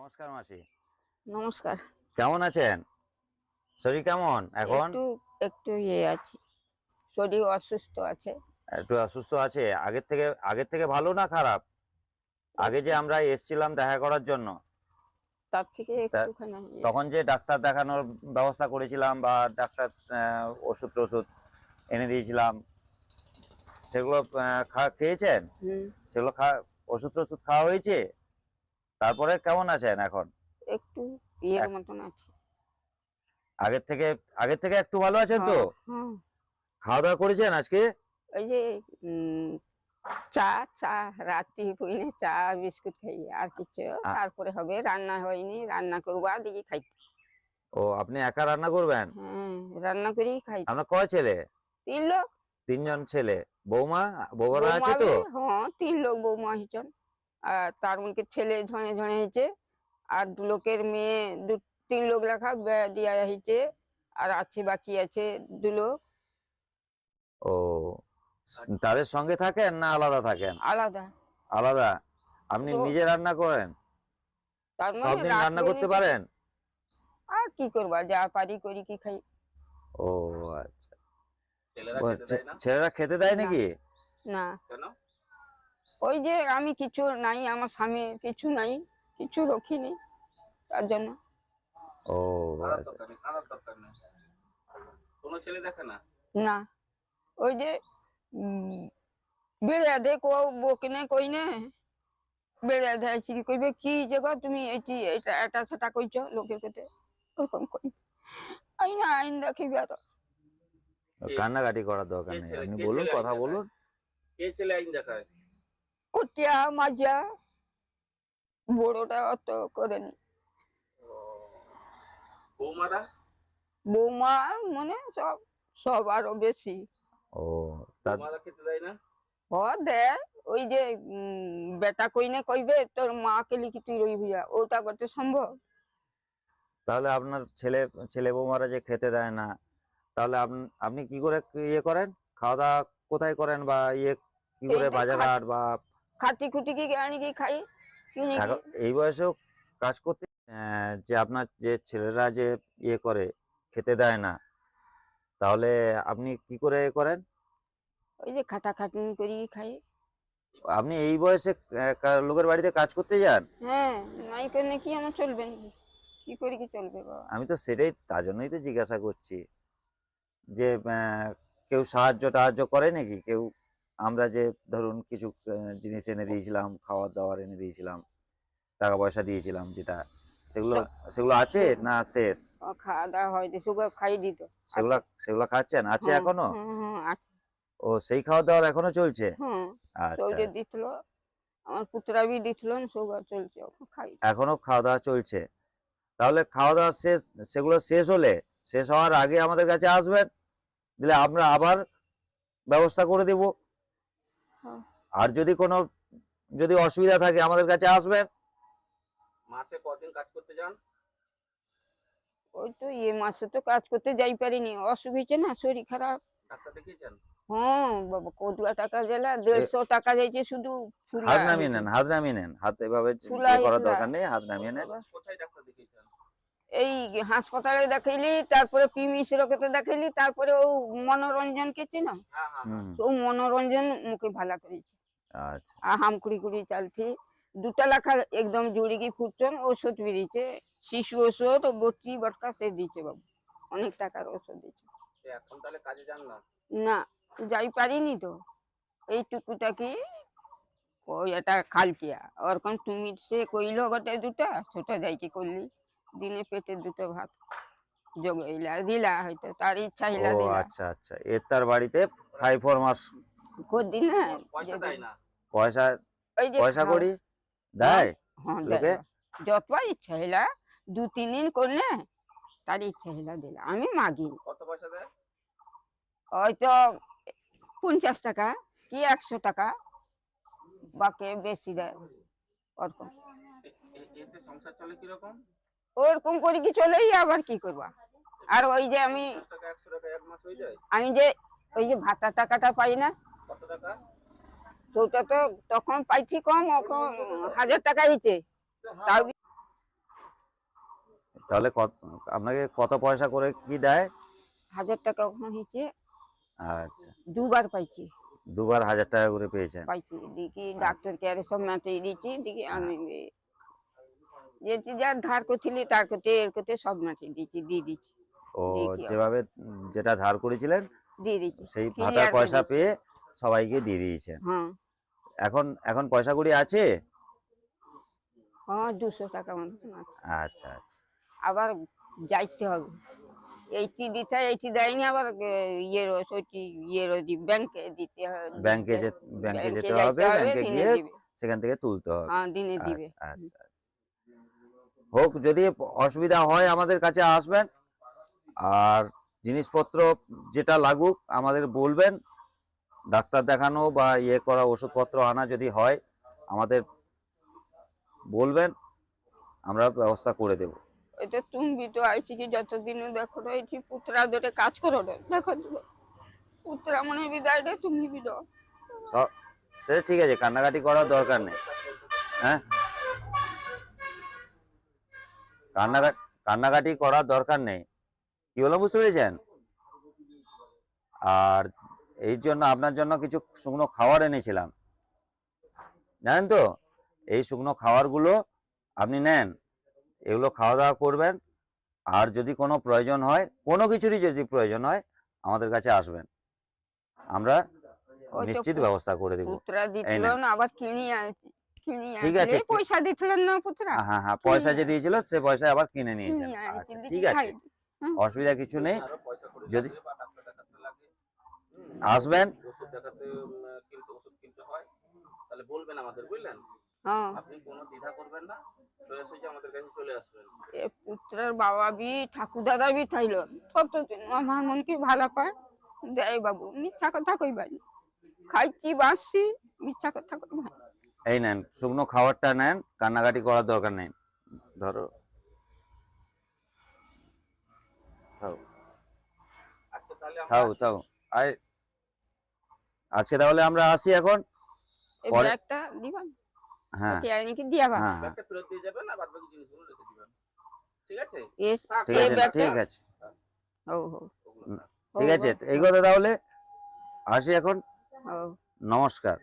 নমস্কার মাসি। নমস্কার। কেমন আছেন? শরীর কেমন? এখন? একটু একটু ইয়ে আছে। শরীর অসুস্থ আছে। একটু অসুস্থ আছে। আগের থেকে আগের থেকে ভালো না খারাপ? আগে যে আমরা এসছিলাম দেখা করার জন্য। তার থেকে একটুখানি ইয়ে। তখন যে ডাক্তার দেখানোর ব্যবস্থা করেছিলাম বা ডাক্তার ওষুধ টষুধ এনে দিয়েছিলাম সেগুলো খা- খেয়েছেন? সেগুলো খা ওষুধ টষুধ খাওয়া হয়েছে? তারপরে কেমন আছেন এখন? একটু ইয়ের মতন আছে। আগের থেকে আগের থেকে একটু ভালো আছেন তো? হ্যাঁ, হ্যাঁ। খাওয়া দাওয়া করেছেন আজকে? ওই যে চা চা রাত্রি পইনে চা বিস্কুট খাই আর কিছু। তারপরে হবে রান্না হয়নি রান্না করব আর দেখি খাই। ও আপনি একা রান্না করবেন? হ্যাঁ রান্না করেই খাই। আপনার কয় ছেলে? তিন লোক। তিনজন ছেলে। বৌমা বৌমারা আছে তো? হ্যাঁ তিন লোক বৌমা হয়েছেন আর তার মধ্যে ছেলে ঝনে ঝনে হয়েছে আর দু লোকের মেয়ে দু তিন লোক লেখা দিয়া হয়েছে আর আছে বাকি আছে দু লোক। ও তাদের সঙ্গে থাকেন না আলাদা থাকেন? আলাদা। আলাদা? আপনি নিজে রান্না করেন? মানে দিন রাত রান্না করতে পারেন? আর কি করবা যা পারি করি কি খাই। ও আচ্ছা। ছেলেরা খেতে দেয়। নাকি? না। কেন? ওই যে আমি কিছু নাই আমার স্বামী কিছু নাই কিছু রখিনি তার জন্য। ও কোনো ছেলে দেখে না? না। ওই যে উম, বেড়ে দে কো বকনে কইনে বেড়ে দে আছি কি কইবে? কি জায়গা তুমি এটি এটা এটা সেটা কইছ লোকের কাছে ওরকম কই। আই না আইন দেখিবে আর। কান্নাকাটি করার দরকার নেই। আপনি বলুন কথা বলুন। কে ছেলে আইন দেখায়? মাজা বড়টা অত করেনি বৌমারা? বৌমা মানে সব সব আরও বেশি। ও বৌমারা খেতে দেয় না? হ দে ওই যে বেটা কইনে কইবে তোর মাকে লিখি তুই রইবি যা ওটা করতে সম্ভব? তাহলে আপনার ছেলে ছেলে বৌমারা যে খেতে দেয় না তাহলে আপনি আপনি কি করে ইয়ে করেন? খাওয়া দাওয়া কোথায় করেন বা ইয়ে কি করে বাজার হাট বা খাটি খুটি কি আনি কি খাই? কিনে এই বয়সেও কাজ করতে যে আপনার যে ছেলেরা যে ইয়ে করে খেতে দেয় না তাহলে আপনি কি করে করেন? ওই যে খাটা খাটুনি করি খাই। আপনি এই বয়সে লোকের বাড়িতে কাজ করতে যান? হ্যাঁ নাই করলে কি আমার চলবে নাকি? কি করে কি চলবে বাবা? আমি তো সেটাই তার জন্যই তো জিজ্ঞাসা করছি। যে কেউ সাহায্য টাহায্য করে নাকি? কেউ আমরা যে ধরুন কিছু জিনিস এনে দিয়েছিলাম খাবার দাওয়ার এনে দিয়েছিলাম টাকা পয়সা দিয়েছিলাম যেটা সেগুলো সেগুলো আছে না শেষ? খাওয়া দাওয়া সুগার খাই দিত সেগুলা সেগুলা খাচ্ছেন? আছে এখনও? ও সেই খাওয়া দাওয়ার এখনও চলছে? আচ্ছা। দিছিল আমার দিছিল চলছে খাই এখনও খাওয়া দাওয়া চলছে? তাহলে খাওয়া দাওয়া শেষ সেগুলো শেষ হলে শেষ হওয়ার আগে আমাদের কাছে আসবেন দিলে আমরা আবার ব্যবস্থা করে দেব। আর যদি কোনো যদি অসুবিধা থাকে আমাদের কাছে আসবেন। মাসে কদিন কাজ করতে যান? ওই তো ইয়ে মাসে তো কাজ করতে যাই পারিনি অসুখ হয়েছে না শরীর খারাপ। ডাক্তার দেখিয়েছেন? হ্যাঁ বাবা কদুয়া টাকা গেলা দেড়শো টাকা যাইছে শুধু হাত নামিয়ে নেন হাত নামিয়ে নেন। হাত এভাবে করার দরকার নেই হাত নামিয়ে নেন। কোথায় ডাক্তার এই হাসপাতালে দেখাইলি তারপরে পিমি সিরকেতে দেখাইলি তারপরে ও মনোরঞ্জন কে চিনো? হ্যাঁ হ্যাঁ হুম ও মনোরঞ্জন মুখে ভালা করেছে। আচ্ছা। আর হাম কুড়ি কুড়ি চালছি। দুটা লেখা একদম জুড়ি গিয়ে ফুটছেন ওষুধ বেরিয়েছে। শিশু ওষুধ ও বটি বটকা সে দিচ্ছে বাবু। অনেক টাকার ওষুধ দিচ্ছে তো এখন তাহলে কাজে যান না? না যাই পারিনি তো। এইটুকুটা কি ওই এটা খালকিয়া ওরকম তুমি সে কইলো গোটে দুটা ছোট যাইকে করলি। দিনে পেটে দুটো ভাত জগাইলা দিলা হয়তো তার ইচ্ছা হিলা ও দিলা। আচ্ছা আচ্ছা। এর তার বাড়িতে ফাইভ ফোর মাস? কদিন না? পয়সা দেয় না। পয়সা পয়সা করি? দেয়? হ্যাঁ লোকে? যত ইচ্ছা হিলা দু তিন দিন করলে তার ইচ্ছা হিলা দিলা। আমি মাগি। কত পয়সা দেয়? হয়তো পঞ্চাশ টাকা কি একশো টাকা বাকি বেশি দেয়। ওরকম। এ- এ- সংসার চলে কীরকম? ওরকম করে কি চলেই আবার কি করবা? আর ওই যে আমি পঞ্চাশ টাকা একশো টাকা এক মাস হয়ে যায়? আমি যে ওই যে ভাতা টাকাটা পাই না কত ওটা তো তখন পাইছি কম হাজার টাকা হয়েছে তাও তাহলে কত আপনাকে কত পয়সা করে কি দেয়? হাজার টাকা ওখানে হয়েছে আচ্ছা। দুবার পাইছি। দুবার হাজার টাকা করে পেয়েছেন। পাইছি। দেখি ডাক্তারকে আরে সব মেটাই দিয়েছি দেখি আমি যেটি যার ধার করছিলি তার করতে এর করতে সব মেটিয়ে দিয়েছি দিয়ে দিচ্ছি ও যেভাবে যেটা ধার করেছিলেন দিয়ে দিচ্ছি সেই ভাতার পয়সা পেয়ে সবাইকে দিয়ে দিয়েছেন। হ্যাঁ। এখন এখন পয়সা কড়ি আছে? হ্যাঁ দুশো টাকা মতন আচ্ছা আচ্ছা। আবার যাইতে হবে। এইটি দিতে এইটি দেয়নি আবার এ, ইয়েরও সইটি ইয়েরও ব্যাংকে দিতে হবে ব্যাংকে যে ব্যাংকে ব্যাংকে যেতে হবে ব্যাংকে গিয়ে সেখান থেকে তুলতে হবে। হ্যাঁ দিনে দিবে। আচ্ছা আচ্ছা আচ্ছা। হোক যদি অসুবিধা হয় আমাদের কাছে আসবেন। আর জিনিসপত্র যেটা লাগুক আমাদের বলবেন। ডাক্তার দেখানো বা ইয়ে করা ওষুধপত্র আনা যদি হয় আমাদের বলবেন আমরা ব্যবস্থা করে দেব। এটা তুমি তো আইছি কি যতদিন দেখো রয়েছি পুত্রা ধরে কাজ করো দেখো। পুত্রা মনে বিদায় তুমি সব সে ঠিক আছে কান্নাকাটি করার দরকার নেই। হ্যাঁ? কান্নাকাটি কান্নাকাটি করার দরকার নেই। কি বললাম বুঝতে পেরেছেন? আর এই জন্য আপনার জন্য কিছু শুকনো খাবার এনেছিলাম। জানেন তো এই শুকনো খাবারগুলো আপনি নেন এগুলো খাওয়া দাওয়া করবেন আর যদি কোনো প্রয়োজন হয় কোনো কিছুরই যদি প্রয়োজন হয় আমাদের কাছে আসবেন। আমরা নিশ্চিত ব্যবস্থা করে দেবো। আবার কিনি আনছি। ঠিক আছে, পয়সা দিছিলেন না পুত্রা? হ্যাঁ হ্যাঁ পয়সা যে দিয়েছিল সে পয়সা আবার কিনে নিয়েছেন আচ্ছা দেখি ঠিক আছে। অসুবিধা কিছু নেই। যদি- আসবেন ওষুধ দেখাতে উম, কিনতে ওষুধ কিনতে হয় তাহলে বলবেন আমাদের বুঝলেন? আপনি কোনো দ্বিধা করবেন না আমাদের কাছে চলে আসবেন। এ পুত্রের বাবা বি ঠাকুর দাদা বি থাইল আমার মন কি ভালো পায়? দেয় বাবু মিথ্যা কথা কইবাই। খাইছি বাসছি মিথ্যা কথা কইবাই। এই নেন শুকনো খাবারটা নেন কান্নাকাটি করার দরকার নেই। ধরো। থাও। তাহলে থাও আয় আজকে তাহলে আমরা আসি এখন? হ্যাঁ। হ্যাঁ। ফেরত দিয়ে যাবেন আর বাদ বাকি জিনিসগুলো রেখে দিবেন। ঠিক আছে। ঠিক আছে এই কথা তাহলে আসি এখন। নমস্কার।